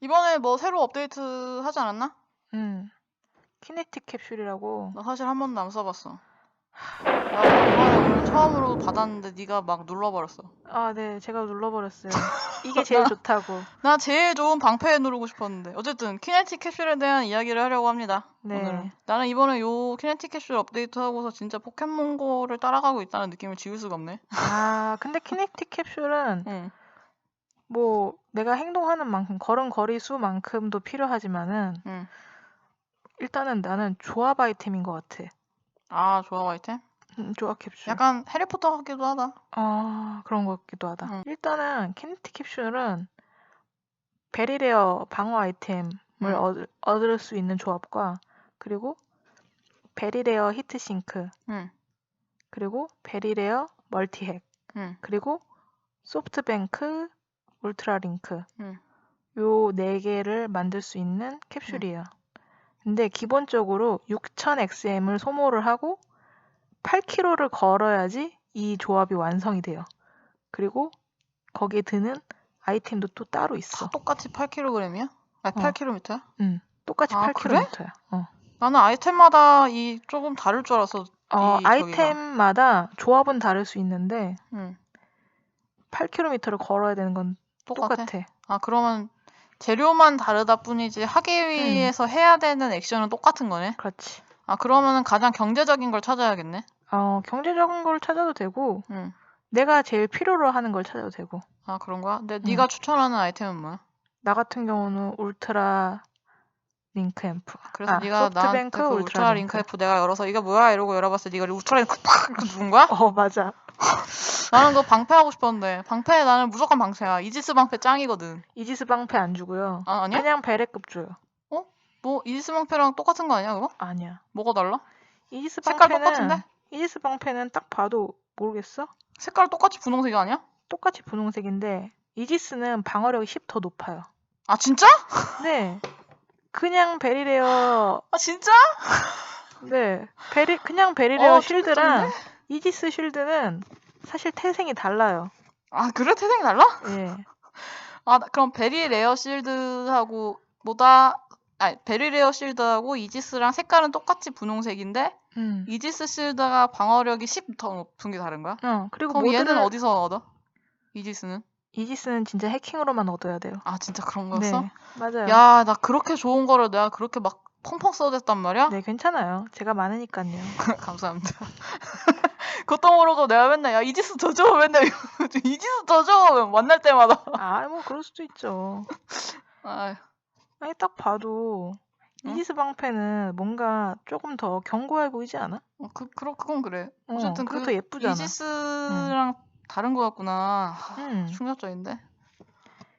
이번에 뭐 새로 업데이트 하지 않았나? 음. 키네틱 캡슐이라고. 나 사실 한 번도 안 써봤어. 나 이번에 오늘 처음으로 받았는데 네가 막 눌러버렸어. 아, 네. 제가 눌러버렸어요. 이게 제일 좋다고. 나 제일 좋은 방패 누르고 싶었는데. 어쨌든 키네틱 캡슐에 대한 이야기를 하려고 합니다. 네. 오늘은. 나는 이번에 요 키네틱 캡슐 업데이트 하고서 진짜 포켓몬고를 따라가고 있다는 느낌을 지울 수가 없네. 아, 근데 키네틱 캡슐은 응. 뭐 내가 행동하는 만큼 걸음걸이 수만큼도 필요하지만은 응. 일단은 나는 조합 아이템인 것 같아. 아, 좋아, 아이템? 음, 조합 캡슐. 약간 해리포터 같기도 하다. 아, 그런 것 같기도 하다. 응. 일단은 키네틱 캡슐은 베리레어 방어 아이템을 응. 얻을, 얻을 수 있는 조합과 그리고 베리레어 히트싱크 응. 그리고 베리레어 멀티핵 응. 그리고 소프트뱅크 울트라링크 응. 요네 개를 만들 수 있는 캡슐이에요. 근데 기본적으로 6000XM을 소모를 하고 8km를 걸어야지 이 조합이 완성이 돼요. 그리고 거기에 드는 아이템도 또 따로 있어. 다 똑같이 8kg이야? 아니, 어. 8km야? 응, 똑같이 아, 그래? 8km야. 어. 나는 아이템마다 이 조금 다를 줄 알았어. 어. 아이템마다 조합은 다를 수 있는데 응. 8km를 걸어야 되는 건 똑같아? 똑같아. 아, 그러면 재료만 다르다 뿐이지 하기 위해서 해야 되는 액션은 똑같은 거네? 그렇지. 아, 그러면은 가장 경제적인 걸 찾아야겠네? 어, 경제적인 걸 찾아도 되고 응. 내가 제일 필요로 하는 걸 찾아도 되고 아, 그런 거야? 근데 네가 추천하는 아이템은 뭐야? 나 같은 경우는 울트라 링크 앰프. 그래서 아, 네가 나한테 그 울트라 울트라 링크 F 내가 열어서 이게 뭐야? 이러고 열어봤을 때 네가 울트라 링크 팍! 누른 거야? 어 맞아. 나는 그거 방패하고 싶었는데 방패 나는 무조건 방패야. 이지스 방패 짱이거든. 이지스 방패 안 주고요. 아, 아니야? 그냥 베레급 줘요. 뭐 이지스 방패랑 똑같은 거 아니야 그거? 아니야. 뭐가 달라? 이지스 색깔 방패는 똑같은데? 이지스 방패는 딱 봐도 모르겠어? 색깔 똑같이 분홍색이 아니야? 똑같이 분홍색인데 이지스는 방어력이 10 더 높아요. 아 진짜? 네. 그냥 베리레어 아 진짜? 네. 베리 그냥 베리레어 어, 쉴드랑 이지스 쉴드는 사실 태생이 달라요. 아 그래 태생이 달라? 예. 아 나- 그럼 베리 레어 실드하고 보다 아니 베리 레어 실드하고 이지스랑 색깔은 똑같이 분홍색인데 음. 이지스 실드가 방어력이 10더 높은 게 다른 거야? 어, 그리고 그럼 얘는 어디서 얻어? 이지스는? 이지스는 진짜 해킹으로만 얻어야 돼요. 아 진짜 그런 거였어? 네. 맞아요. 야 나 그렇게 좋은 거를 내가 그렇게 막 펑펑 써댔단 말이야? 네, 괜찮아요. 제가 많으니까요. 감사합니다. 그것도 모르고 내가 맨날 야 이지스 더줘 맨날 이지스 더줘 만날 때마다 아, 뭐 그럴 수도 있죠. 아, 아니 딱 봐도 응? 이지스 방패는 뭔가 조금 더 견고해 보이지 않아? 어, 그, 그러, 그건 그래. 어, 어쨌든 그리고 그더 예쁘잖아. 이지스랑 다른 거 같구나. 하, 음. 충격적인데.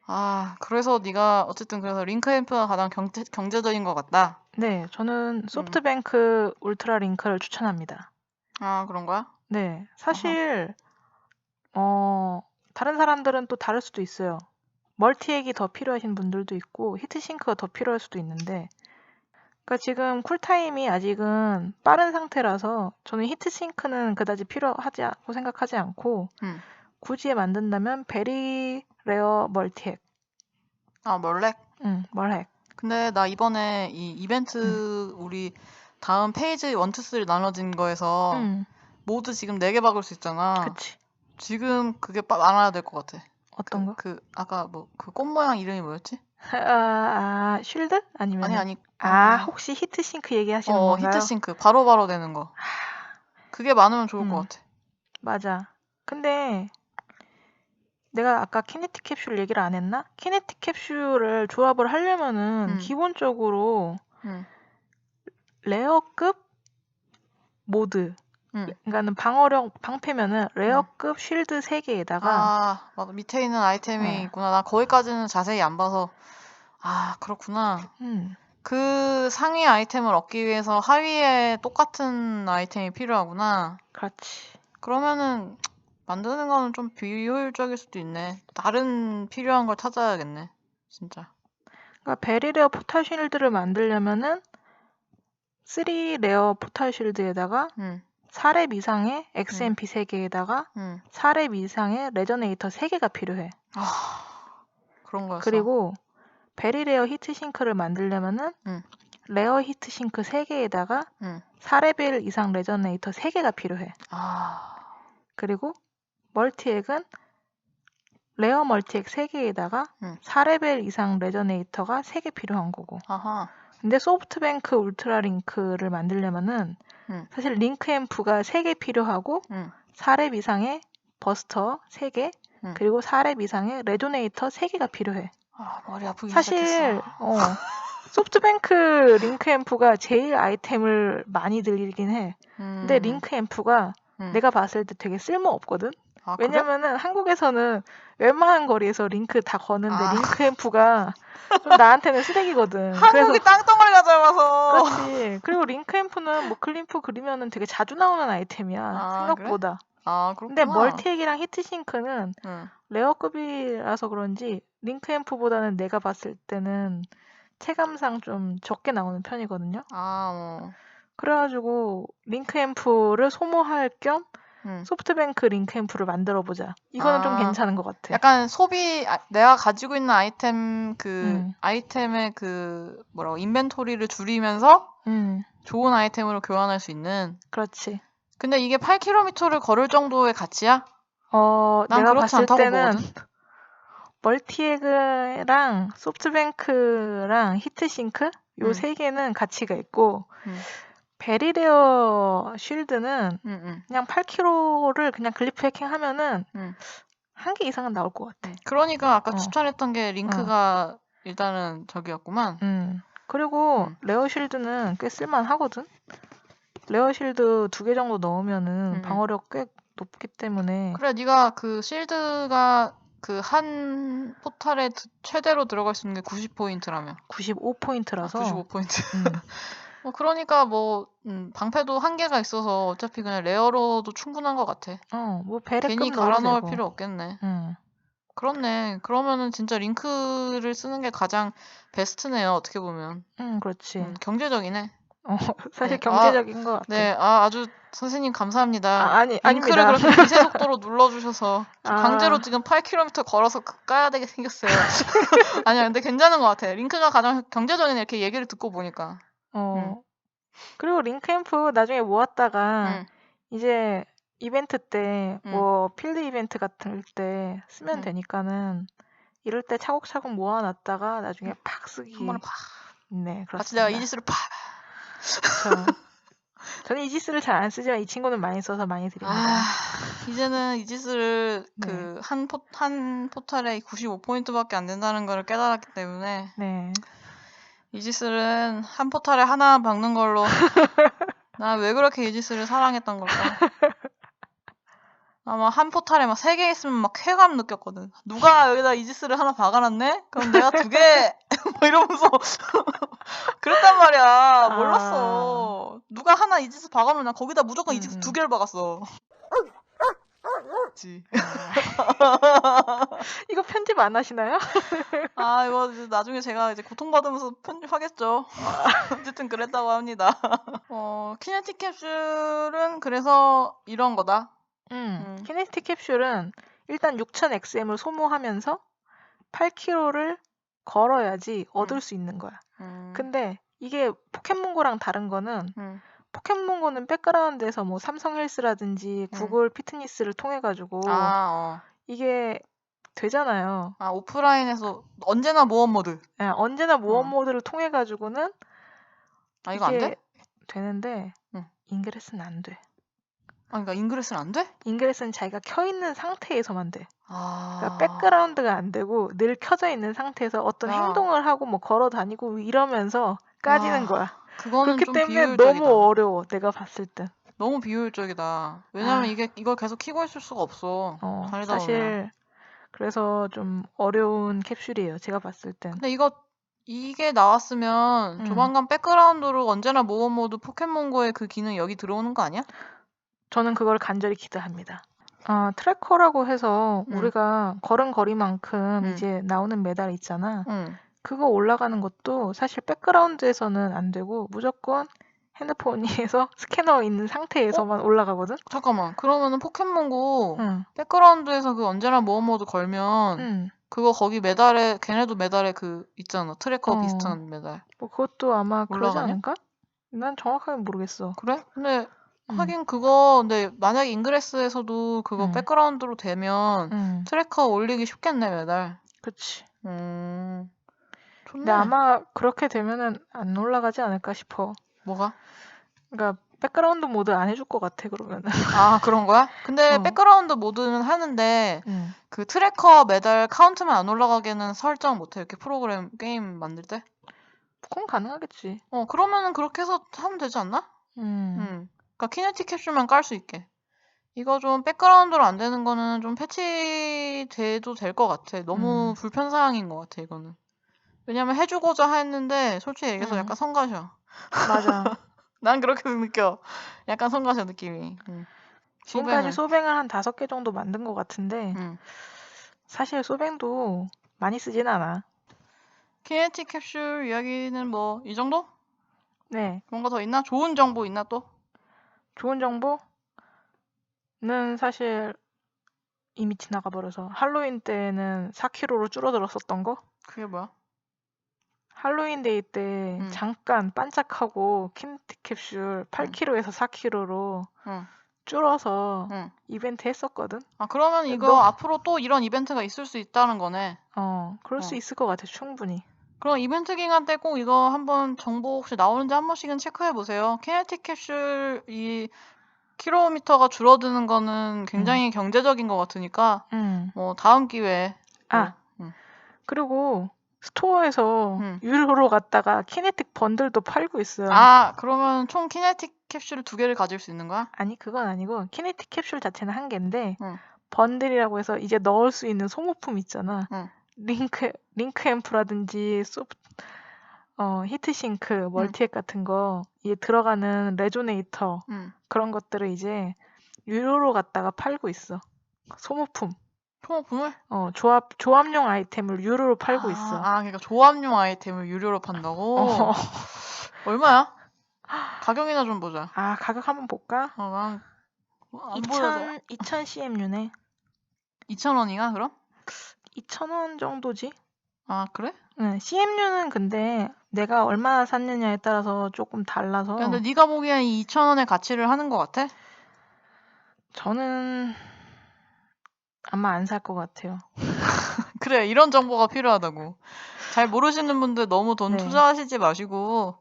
아, 그래서 네가 어쨌든 그래서 링크 앰프가 가장 경제, 경제적인 것 같다. 네, 저는 소프트뱅크 울트라 링크를 추천합니다. 아, 그런 거야? 네, 사실 어 다른 사람들은 또 다를 수도 있어요. 멀티액이 더 필요하신 분들도 있고 히트싱크가 더 필요할 수도 있는데 그러니까 지금 쿨타임이 아직은 빠른 상태라서 저는 히트싱크는 그다지 필요하지 않고 생각하지 않고 음. 굳이 만든다면 베리 레어 멀티액 아, 멀렉. 응, 멀핵 근데 나 이번에 이 이벤트 우리 다음 페이지 1, 2, 3 나눠진 거에서 응, 모두 지금 4개 박을 수 있잖아. 그치 지금 그게 빠- 많아야 될 것 같아. 어떤 그, 거? 그 아까 뭐 그 꽃 모양 이름이 뭐였지? 아, 아 쉴드? 아니면 아니 아니. 아 혹시 히트싱크 얘기하시는 어, 건가요? 히트싱크 바로바로 되는 거. 그게 많으면 좋을 음. 것 같아. 맞아. 근데 내가 아까 키네틱 캡슐 얘기를 안 했나? 키네틱 캡슐을 조합을 하려면은 음. 기본적으로 응. 레어급 모드. 응. 그러니까는 방어력 방패면은 레어급 쉴드 3개에다가 아, 맞아. 밑에 있는 아이템이 네. 있구나. 나 거기까지는 자세히 안 봐서. 아, 그렇구나. 음, 그 상위 아이템을 얻기 위해서 하위에 똑같은 아이템이 필요하구나. 그렇지. 그러면은 만드는 거는 좀 비효율적일 수도 있네. 다른 필요한 걸 찾아야겠네. 진짜. 그러니까 베리레어 포탈 쉴드를 만들려면은 3레어 포탈 쉴드에다가 응, 4렙 이상의 XMP 3개에다가 응. 4렙 이상의 레저네이터 3개가 필요해. 아, 그런 거였어. 그리고 베리레어 히트싱크를 만들려면은 응. 레어 히트싱크 3개에다가 응. 4레벨 이상 레저네이터 3개가 필요해. 아. 그리고 멀티액은 레어 멀티액 3개에다가 응. 4레벨 이상 레저네이터가 3개 필요한 거고. 아하. 근데 소프트뱅크 울트라 링크를 만들려면은 응. 사실 링크 앰프가 3개 필요하고 응. 4렙 이상의 버스터 3개 응. 그리고 4렙 이상의 레조네이터 3개가 필요해. 아, 머리 아프기 사실 시작했어. 어, 소프트뱅크 링크 앰프가 제일 아이템을 많이 들리긴 해. 근데 음. 링크 앰프가 음. 내가 봤을 때 되게 쓸모 없거든. 아, 그래? 왜냐면은 한국에서는 웬만한 거리에서 링크 다 거는데 아. 링크 앰프가 좀 나한테는 쓰레기거든. 한국이 땅덩어리가 짧아서. 그렇지. 그리고 링크 앰프는 뭐 클림프 그리면은 되게 자주 나오는 아이템이야. 아, 생각보다. 아, 그렇구나. 근데 멀티액이랑 히트싱크는 응. 레어급이라서 그런지 링크 앰프보다는 내가 봤을 때는 체감상 좀 적게 나오는 편이거든요. 아, 어. 그래가지고 링크 앰프를 소모할 겸 응. 소프트뱅크 링크 앰프를 만들어 보자. 이거는 좀 아, 괜찮은 것 같아. 약간 소비 아, 내가 가지고 있는 아이템 그 음. 아이템의 그 뭐라고 인벤토리를 줄이면서 음, 좋은 아이템으로 교환할 수 있는. 그렇지. 근데 이게 8km를 걸을 정도의 가치야? 어, 난 내가 그렇지 봤을 때는 보거든. 멀티에그랑 소프트뱅크랑 히트싱크 요 음. 세 개는 가치가 있고 음. 베리레어 쉴드는 응, 응. 그냥 8kg를 그냥 글리프 해킹하면은 응. 한개 이상은 나올 것 같아. 그러니까 아까 어. 추천했던 게 링크가 일단은 저기였구만. 음. 그리고 음. 레어 쉴드는 꽤 쓸만하거든. 레어 쉴드 두 개 정도 넣으면은 음. 방어력 꽤 높기 때문에 그래, 네가 그 실드가 그 한 포탈에 드- 최대로 들어갈 수 있는 게 90포인트라며. 95포인트라서 95포인트. 음. 뭐 그러니까 뭐 음, 방패도 한계가 있어서 어차피 그냥 레어로도 충분한 것 같아. 어, 뭐 베레급 괜히 갈아 넣을. 필요 없겠네. 음. 그렇네. 그러면은 진짜 링크를 쓰는 게 가장 베스트네요. 어떻게 보면. 음, 그렇지. 음, 경제적이네. 어, 사실 네. 경제적인 것 같아. 네, 아, 아주 선생님 감사합니다. 아, 아니, 링크를 아닙니다. 그렇게 미세 속도로 눌러주셔서 저 아. 강제로 지금 8km 걸어서 그- 까야 되게 생겼어요. 아니야, 근데 괜찮은 것 같아. 링크가 가장 경제적인 이렇게 얘기를 듣고 보니까. 어. 그리고 링크앰프 나중에 모았다가 음, 이제 이벤트 때 음. 뭐 필드 이벤트 같은 때 쓰면 음. 되니까는 이럴 때 차곡차곡 모아놨다가 나중에 팍 쓰기. 한 번에 팍. 네, 같이 그렇습니다. 내가 이지스를 팍. 그렇죠. 저는 이지스를 잘 안 쓰지만 이 친구는 많이 써서 많이 드립니다. 아, 이제는 이지스를 네. 그한 포, 한 포탈에 95포인트밖에 안 된다는 걸 깨달았기 때문에 네. 이지스는 한 포탈에 하나 박는 걸로 나왜 그렇게 이지스를 사랑했던 걸까? 아마 한 포탈에 막 세 개 있으면 막 쾌감 느꼈거든. 누가 여기다 이지스를 하나 박아놨네? 그럼 내가 두 개! 뭐 이러면서 그랬단 말이야. 몰랐어. 누가 하나 이지스 박아놓으면 난 거기다 무조건 음, 이지스 음. 두 개를 박았어. 그치. 이거 편집 안 하시나요? 아, 이거 나중에 제가 이제 고통받으면서 편집하겠죠. 어쨌든 그랬다고 합니다. 어, 키네틱 캡슐은 그래서 이런 거다. 음. 음. 키네틱 캡슐은 일단 6000XM을 소모하면서 8km를 걸어야지 얻을 음. 수 있는 거야. 음, 근데 이게 포켓몬고랑 다른 거는 음, 포켓몬고는 백그라운드에서 뭐 삼성 헬스라든지 음. 구글 피트니스를 통해 가지고 아, 어. 이게 되잖아요. 아, 오프라인에서 언제나 모험 모드. 예, 언제나 모험 어. 모드를 통해 가지고는 아, 이거 안 돼? 되는데 응. 인그레스는 안 돼. 아, 그러니까 잉그레스는 안 돼? 인그레스는 자기가 켜 있는 상태에서만 돼. 아. 그러니까 백그라운드가 안 되고 늘 켜져 있는 상태에서 어떤 아. 행동을 하고 뭐 걸어 다니고 이러면서 까지는 아, 거야. 그거는 그렇기 좀 때문에 비효율적이다. 너무 어려워. 내가 봤을 땐. 너무 비효율적이다. 왜냐면 아. 이게 이걸 계속 키고 있을 수가 없어. 어, 다니다 보면. 사실 그래서 좀 어려운 캡슐이에요. 제가 봤을 땐. 근데 이거 이게 나왔으면 음. 조만간 백그라운드로 언제나 모험 모드 포켓몬고의 그 기능 여기 들어오는 거 아니야? 저는 그걸 간절히 기대합니다. 아, 트래커라고 해서 음. 우리가 걸은 거리만큼 음. 이제 나오는 메달 있잖아. 응. 그거 올라가는 것도 사실 백그라운드에서는 안 되고 무조건 핸드폰에서 스캐너 있는 상태에서만 올라가거든. 잠깐만. 그러면은 포켓몬고 응, 백그라운드에서 그 언제나 모험 모드 걸면 응. 그거 거기 메달에 걔네도 메달에 그 있잖아. 트래커 어. 비슷한 메달. 뭐 그것도 아마 그러지? 않을까? 난 정확하게 모르겠어. 그래? 근데 음. 하긴 그거 근데 만약에 잉그레스에서도 그거 음. 백그라운드로 되면 응, 트래커 올리기 쉽겠네 메달. 그치. 음. 근데 아마 그렇게 되면은 안 올라가지 않을까 싶어. 뭐가? 그러니까 백그라운드 모드 안 해줄 것 같아 그러면은. 아 그런 거야? 근데 어. 백그라운드 모드는 하는데 응. 그 트래커 메달 카운트만 안 올라가게는 설정 못해 이렇게 프로그램 게임 만들 때? 그건 가능하겠지. 어 그러면은 그렇게 해서 하면 되지 않나? 음. 음. 그러니까 키네틱 캡슐만 깔 수 있게. 이거 좀 백그라운드로 안 되는 거는 좀 패치돼도 될 것 같아. 너무 음. 불편 사항인 것 같아 이거는. 왜냐면 해주고자 했는데 솔직히 얘기해서 음. 약간 성가셔. 맞아. 난 그렇게 느껴. 약간 성가셔 느낌이. 음. 지금까지 소뱅을. 소뱅을 한 다섯 개 정도 만든 것 같은데 음. 사실 소뱅도 많이 쓰진 않아. 키네틱 캡슐 이야기는 뭐 이 정도? 네, 뭔가 더 있나? 좋은 정보 있나 또? 좋은 정보는 사실 이미 지나가 버려서 할로윈 때는 4kg로 줄어들었었던 거. 그게 뭐야? 할로윈 데이 때 음. 잠깐 반짝하고 키네틱 캡슐 8kg에서 4kg로 응. 줄어서 응. 이벤트 했었거든. 아 그러면 이거 너- 앞으로 또 이런 이벤트가 있을 수 있다는 거네. 어, 그럴 수 어. 있을 것 같아, 충분히. 그럼 이벤트 기간 때 꼭 이거 한번 정보 혹시 나오는지 한 번씩은 체크해 보세요. 키네틱 캡슐 이 킬로미터가 줄어드는 거는 굉장히 경제적인 것 같으니까 음. 뭐 다음 기회에 아, 또, 음. 그리고 스토어에서 음. 유료로 갔다가 키네틱 번들도 팔고 있어요. 아 그러면 총 키네틱 캡슐 두 개를 가질 수 있는 거야? 아니 그건 아니고 키네틱 캡슐 자체는 한 개인데 응. 번들이라고 해서 이제 넣을 수 있는 소모품 있잖아. 응. 링크 링크 앰프라든지 소프 어 히트싱크, 멀티액 같은 거 이게 들어가는 레조네이터 응. 그런 것들을 이제 유료로 갖다가 팔고 있어. 소모품. 소모품을? 어 조합 조합용 아이템을 유료로 팔고 아, 있어. 아 그러니까 조합용 아이템을 유료로 판다고? 어. 얼마야? 가격이나 좀 보자. 아 가격 한번 볼까? 어, 난, 안 보여서. 2000 2000 CMU네. 2,000원인가 그럼? 2,000원 정도지? 아 그래? 응, CMU는 근데 내가 얼마나 샀느냐에 따라서 조금 달라서 야, 근데 네가 보기엔 이 2,000원의 가치를 하는 것 같아? 저는 아마 안 살 것 같아요. 그래 이런 정보가 필요하다고. 잘 모르시는 분들 너무 돈 네. 투자하시지 마시고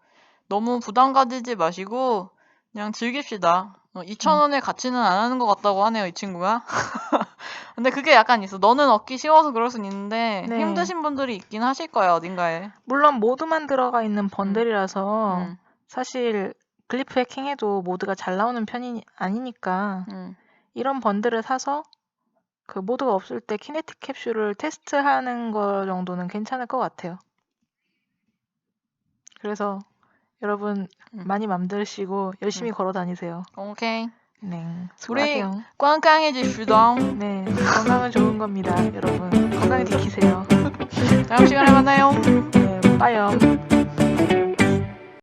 너무 부담 가지지 마시고 그냥 즐깁시다. 어, 2,000원의 가치는 안 하는 것 같다고 하네요 이 친구가. 근데 그게 약간 있어. 너는 얻기 쉬워서 그럴 순 있는데 네. 힘드신 분들이 있긴 하실 거야 어딘가에. 물론 모드만 들어가 있는 번들이라서 음, 사실 글리프 해킹해도 모드가 잘 나오는 편이 아니니까 음. 이런 번들을 사서 그 모드가 없을 때 키네틱 캡슐을 테스트하는 거 정도는 괜찮을 것 같아요. 그래서 여러분 음. 많이 맘들으시고 열심히 걸어 다니세요. 오케이. 네, 수고하세요. 꽝꽝해지슈덩. 네, 건강은 좋은 겁니다, 여러분. 건강히 지키세요. 다음 시간에 만나요. 네, 빠염.